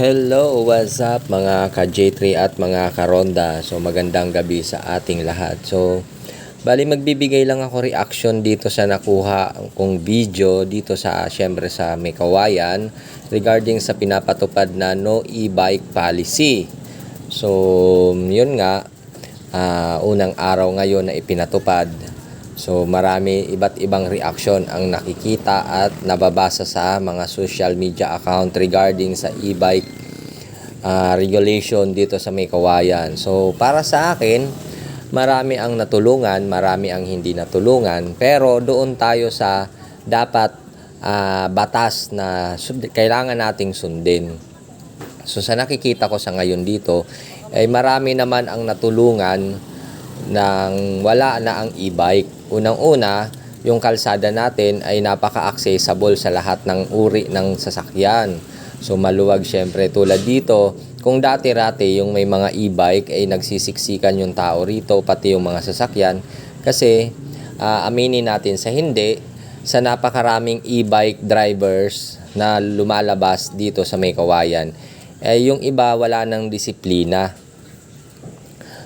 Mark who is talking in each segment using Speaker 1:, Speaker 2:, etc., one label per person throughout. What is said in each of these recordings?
Speaker 1: Hello, what's up mga ka-J3 at mga ka-Ronda. So magandang gabi sa ating lahat. So bali magbibigay lang ako reaction dito sa nakuha kong video dito sa syempre sa Mekawayan regarding sa pinapatupad na no e-bike policy. So yun nga ah, unang araw ngayon na ipinatupad. So marami iba't ibang reaction ang nakikita at nababasa sa mga social media account regarding sa e-bike ah, regulation dito sa may kawayan. So para sa akin, marami ang natulungan, marami ang hindi natulungan, pero doon tayo sa dapat ah, batas na kailangan nating sundin. So sa nakikita ko sa ngayon dito, ay marami naman ang natulungan ng wala na ang e-bike. Unang-una, yung kalsada natin ay napaka-accessible sa lahat ng uri ng sasakyan. So maluwag syempre tulad dito, kung dati-rati yung may mga e-bike ay nagsisiksikan yung tao rito, pati yung mga sasakyan, kasi ah, aminin natin sa hindi, sa napakaraming e-bike drivers na lumalabas dito sa may kawayan, eh, yung iba wala ng disiplina.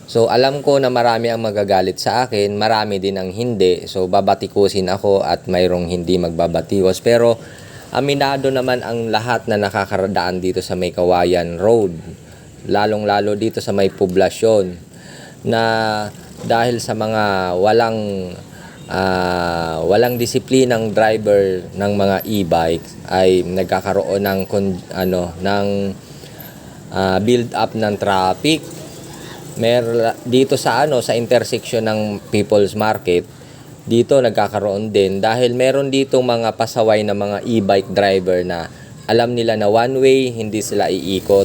Speaker 1: So alam ko na marami ang magagalit sa akin, marami din ang hindi. So babatikusin ako at mayroong hindi magbabatikos. Pero aminado naman ang lahat na nakakaradaan dito sa may Kawayan Road. Lalong-lalo dito sa may poblasyon na dahil sa mga walang ah, walang disiplinang driver ng mga e-bike ay nagkakaroon ng ano ng ah, build up ng traffic mer dito sa ano sa intersection ng People's Market dito nagkakaroon din dahil meron dito mga pasaway na mga e-bike driver na alam nila na one way hindi sila iikot.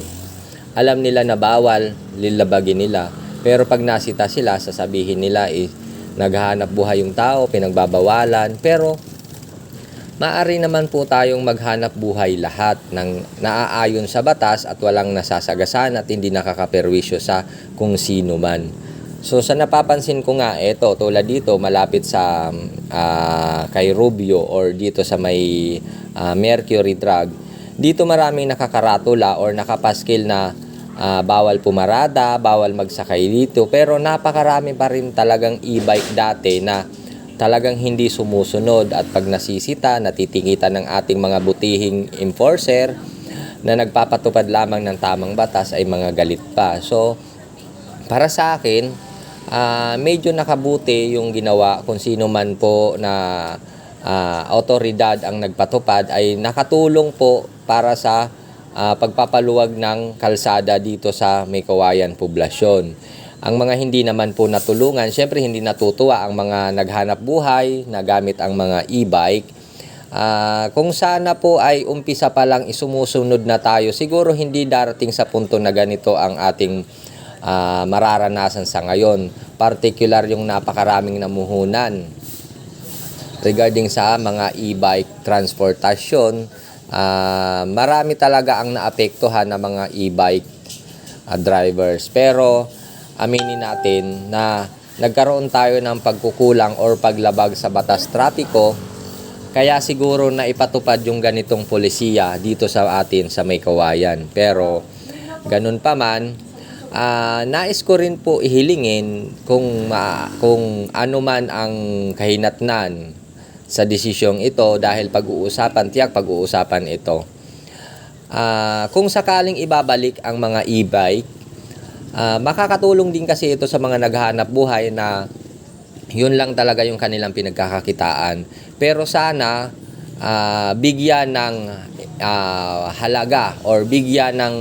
Speaker 1: Alam nila na bawal lilabagin nila. Pero pag nasita sila sasabihin nila eh naghahanap buhay yung tao pinagbabawalan. Pero Maari naman po tayong maghanap buhay lahat ng naaayon sa batas at walang nasasagasan at hindi nakakaperwisyo sa kung sino man. So sa napapansin ko nga, eto tulad dito malapit sa ah, kay Rubio or dito sa may ah, Mercury Drug, dito maraming nakakaratula or nakapaskil na ah, bawal pumarada, bawal magsakay dito. Pero napakarami pa rin talagang e-bike dati na talagang hindi sumusunod at pag nasisita, natitingitan ng ating mga butihing enforcer na nagpapatupad lamang ng tamang batas ay mga galit pa. So, para sa akin, ah, medyo nakabuti yung ginawa kung sino man po na ah, autoridad ang nagpatupad ay nakatulong po para sa ah, pagpapaluwag ng kalsada dito sa Mekawayan poblasyon. Ang mga hindi naman po natulungan, syempre hindi natutuwa ang mga naghanap buhay na gamit ang mga e-bike. Ah, kung sana po ay umpisa pa lang isumusunod na tayo, siguro hindi darating sa punto na ganito ang ating ah, mararanasan sa ngayon. Particular yung napakaraming namuhunan regarding sa mga e-bike transportasyon. ah, marami talaga ang naapektuhan ng mga e-bike ah, drivers. Pero aminin natin na nagkaroon tayo ng pagkukulang or paglabag sa batas trapiko kaya siguro na ipatupad yung ganitong polisiya dito sa atin sa may kawayan. Pero ganun pa man, ah, nais ko rin po ihilingin kung, ma- kung ano man ang kahinatnan sa desisyong ito dahil pag-uusapan, tiyak pag-uusapan ito. Ah, kung sakaling ibabalik ang mga e-bike, ah, makakatulong din kasi ito sa mga naghahanap buhay na yun lang talaga yung kanilang pinagkakakitaan. Pero sana ah, bigyan ng ah, halaga or bigyan ng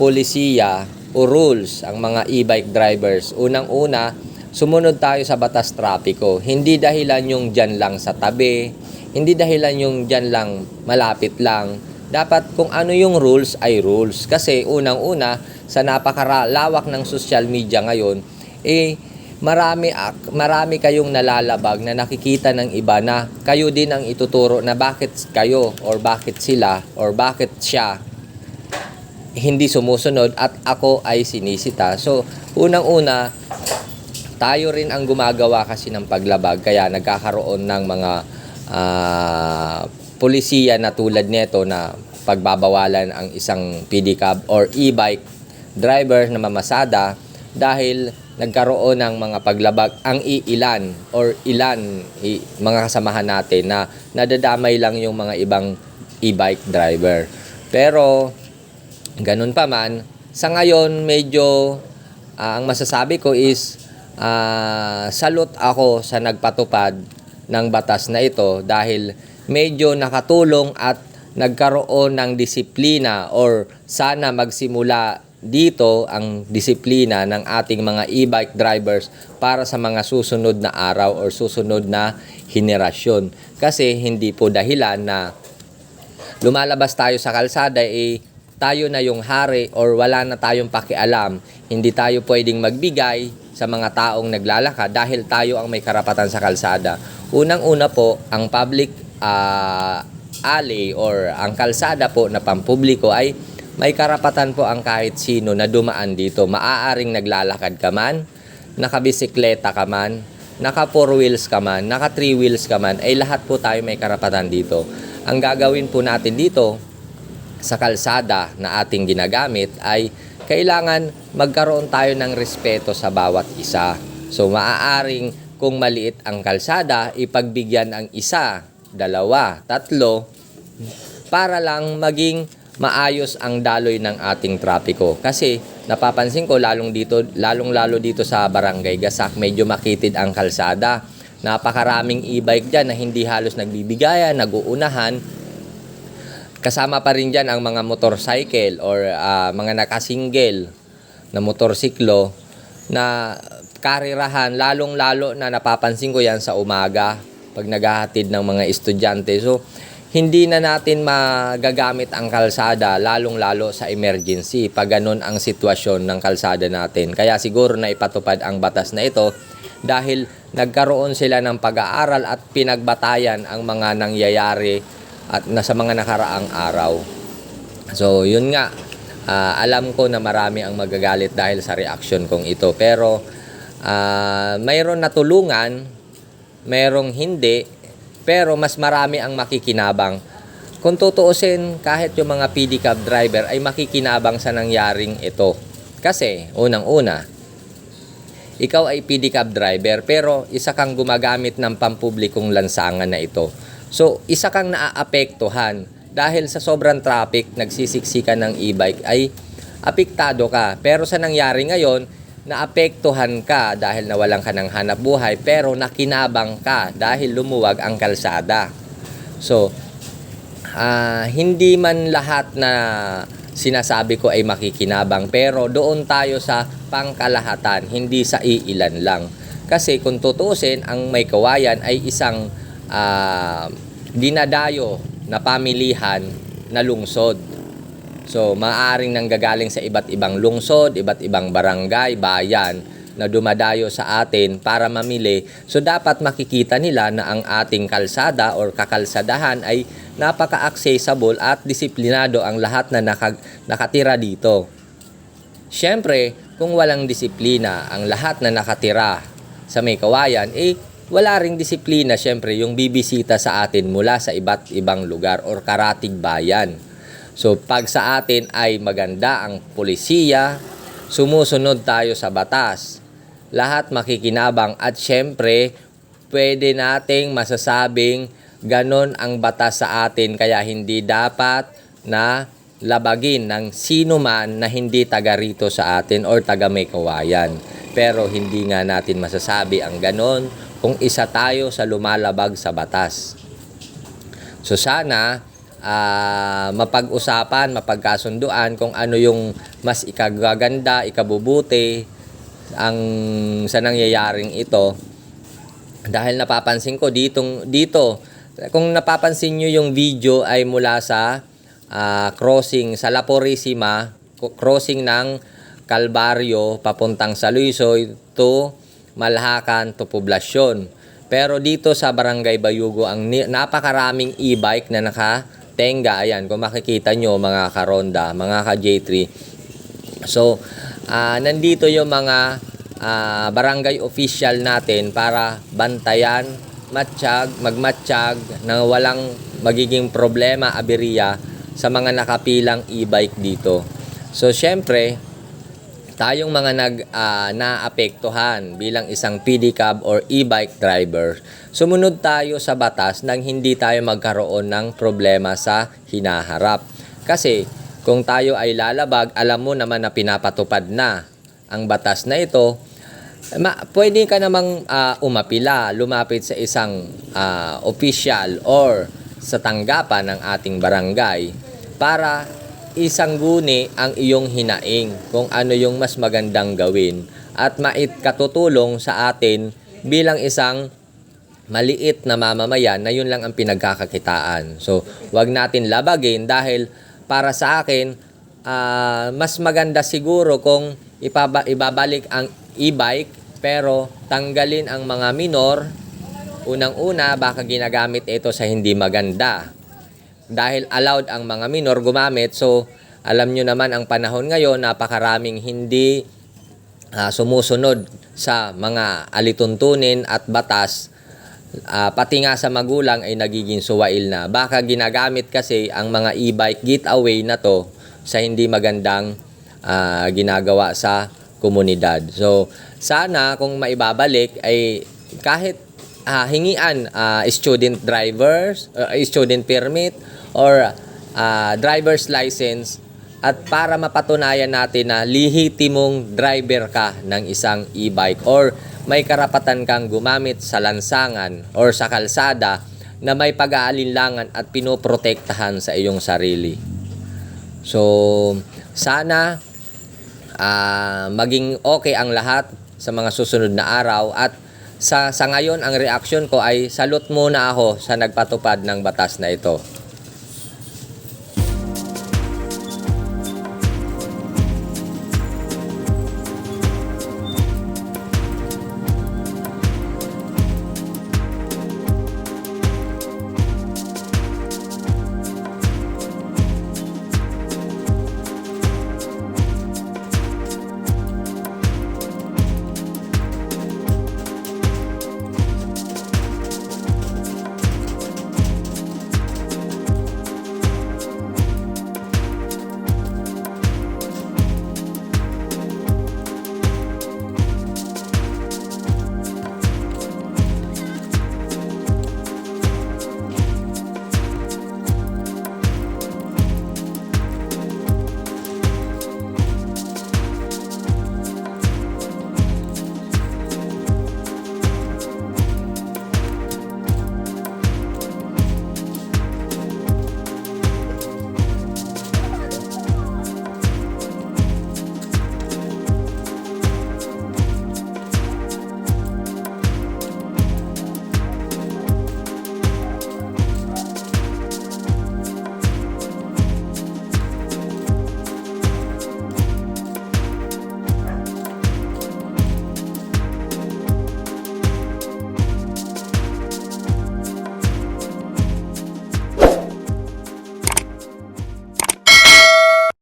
Speaker 1: polisiya o rules ang mga e-bike drivers. Unang-una, sumunod tayo sa batas trapiko. Hindi dahilan yung dyan lang sa tabi, hindi dahilan yung dyan lang malapit lang. Dapat kung ano yung rules ay rules. Kasi unang-una, sa napakalawak ng social media ngayon, eh, marami marami kayong nalalabag na nakikita ng iba na kayo din ang ituturo na bakit kayo or bakit sila or bakit siya hindi sumusunod at ako ay sinisita. So, unang-una, tayo rin ang gumagawa kasi ng paglabag kaya nagkakaroon ng mga ah, polisiya na tulad nito na pagbabawalan ang isang PD cab or e-bike driver na mamasada dahil nagkaroon ng mga paglabag ang iilan or ilan i- mga kasamahan natin na nadadamay lang yung mga ibang e-bike driver. Pero ganun pa man, sa ngayon medyo ah, ang masasabi ko is ah, salute ako sa nagpatupad ng batas na ito dahil medyo nakatulong at nagkaroon ng disiplina or sana magsimula dito ang disiplina ng ating mga e-bike drivers para sa mga susunod na araw or susunod na henerasyon. Kasi hindi po dahilan na lumalabas tayo sa kalsada eh tayo na yung hari or wala na tayong pakialam. Hindi tayo pwedeng magbigay sa mga taong naglalakad dahil tayo ang may karapatan sa kalsada. Unang-una po, ang public ah, alley or ang kalsada po na pampubliko ay may karapatan po ang kahit sino na dumaan dito. Maaaring naglalakad ka man, nakabisikleta ka man, naka four wheels ka man, naka three wheels ka man, ay lahat po tayo may karapatan dito. Ang gagawin po natin dito sa kalsada na ating ginagamit ay kailangan magkaroon tayo ng respeto sa bawat isa. So maaaring kung maliit ang kalsada, ipagbigyan ang isa, dalawa, tatlo, para lang maging maayos ang daloy ng ating trapiko. Kasi napapansin ko lalong dito, lalong lalo dito sa Barangay Gasak, medyo makitid ang kalsada. Napakaraming e-bike dyan na hindi halos nagbibigayan, naguunahan. Kasama pa rin dyan ang mga motorcycle or ah, mga nakasingle na motorsiklo na karirahan, lalong-lalo na napapansin ko yan sa umaga pag naghahatid ng mga estudyante. So, hindi na natin magagamit ang kalsada lalong-lalo sa emergency pag ganun ang sitwasyon ng kalsada natin. Kaya siguro na ipatupad ang batas na ito dahil nagkaroon sila ng pag-aaral at pinagbatayan ang mga nangyayari at na sa mga nakaraang araw. So, yun nga. Ah, alam ko na marami ang magagalit dahil sa reaction kong ito. Pero, ah, mayroon natulungan, mayroong hindi, pero mas marami ang makikinabang. Kung tutuusin, kahit yung mga PD cab driver ay makikinabang sa nangyaring ito. Kasi, unang-una, ikaw ay PD cab driver pero isa kang gumagamit ng pampublikong lansangan na ito. So, isa kang naaapektuhan dahil sa sobrang traffic, nagsisiksikan ng e-bike ay apektado ka. Pero sa nangyari ngayon, naapektuhan ka dahil nawalan ka ng hanap buhay pero nakinabang ka dahil lumuwag ang kalsada. So, ah, hindi man lahat na sinasabi ko ay makikinabang pero doon tayo sa pangkalahatan, hindi sa iilan lang. Kasi kung tutusin, ang may kawayan ay isang ah, dinadayo na pamilihan na lungsod. So, maaaring nanggagaling sa iba't ibang lungsod, iba't ibang barangay, bayan na dumadayo sa atin para mamili. So, dapat makikita nila na ang ating kalsada or kakalsadahan ay napaka-accessible at disiplinado ang lahat na naka- nakatira dito. Siyempre, kung walang disiplina ang lahat na nakatira sa may kawayan, eh, wala ring disiplina siyempre yung bibisita sa atin mula sa iba't ibang lugar or karatig bayan. So pag sa atin ay maganda ang polisiya, sumusunod tayo sa batas. Lahat makikinabang at syempre pwede nating masasabing ganon ang batas sa atin kaya hindi dapat na labagin ng sino man na hindi taga rito sa atin or taga may kawayan. Pero hindi nga natin masasabi ang ganon kung isa tayo sa lumalabag sa batas. So sana ah, mapag-usapan, mapagkasunduan kung ano yung mas ikagaganda, ikabubuti ang sa nangyayaring ito. Dahil napapansin ko ditong dito, kung napapansin nyo yung video ay mula sa ah, crossing sa La Purisima, co- crossing ng Calvario papuntang sa Luisoy to Malhacan to Poblasyon. Pero dito sa Barangay Bayugo, ang napakaraming e-bike na nakatenga. Ayan, kung makikita nyo mga karonda, mga ka-J3. So, ah, nandito yung mga ah, barangay official natin para bantayan, matsyag, magmatsyag, na walang magiging problema, aberya sa mga nakapilang e-bike dito. So syempre, tayong mga nag ah, naapektuhan bilang isang pedicab or e-bike driver, sumunod tayo sa batas nang hindi tayo magkaroon ng problema sa hinaharap. Kasi kung tayo ay lalabag, alam mo naman na pinapatupad na ang batas na ito, ma, pwede ka namang ah, umapila, lumapit sa isang ah, official or sa tanggapan ng ating barangay para isang guni ang iyong hinaing kung ano yung mas magandang gawin at mait katutulong sa atin bilang isang maliit na mamamayan na yun lang ang pinagkakakitaan. So, wag natin labagin dahil para sa akin, ah, mas maganda siguro kung ipaba- ibabalik ang e-bike pero tanggalin ang mga minor. Unang-una, baka ginagamit ito sa hindi maganda. Dahil allowed ang mga minor gumamit. So, alam nyo naman ang panahon ngayon, napakaraming hindi ah, sumusunod sa mga alituntunin at batas Ah, pati nga sa magulang ay nagiging suwail na. Baka ginagamit kasi ang mga e-bike getaway na to sa hindi magandang ah, ginagawa sa komunidad. So, sana kung maibabalik ay kahit ah, hingian ah, student drivers, uh, student permit or ah, driver's license at para mapatunayan natin na lihitimong driver ka ng isang e-bike or may karapatan kang gumamit sa lansangan or sa kalsada na may pag-aalinlangan at pinoprotektahan sa iyong sarili. So, sana ah, maging okay ang lahat sa mga susunod na araw at sa, sa ngayon ang reaksyon ko ay salute muna ako sa nagpatupad ng batas na ito.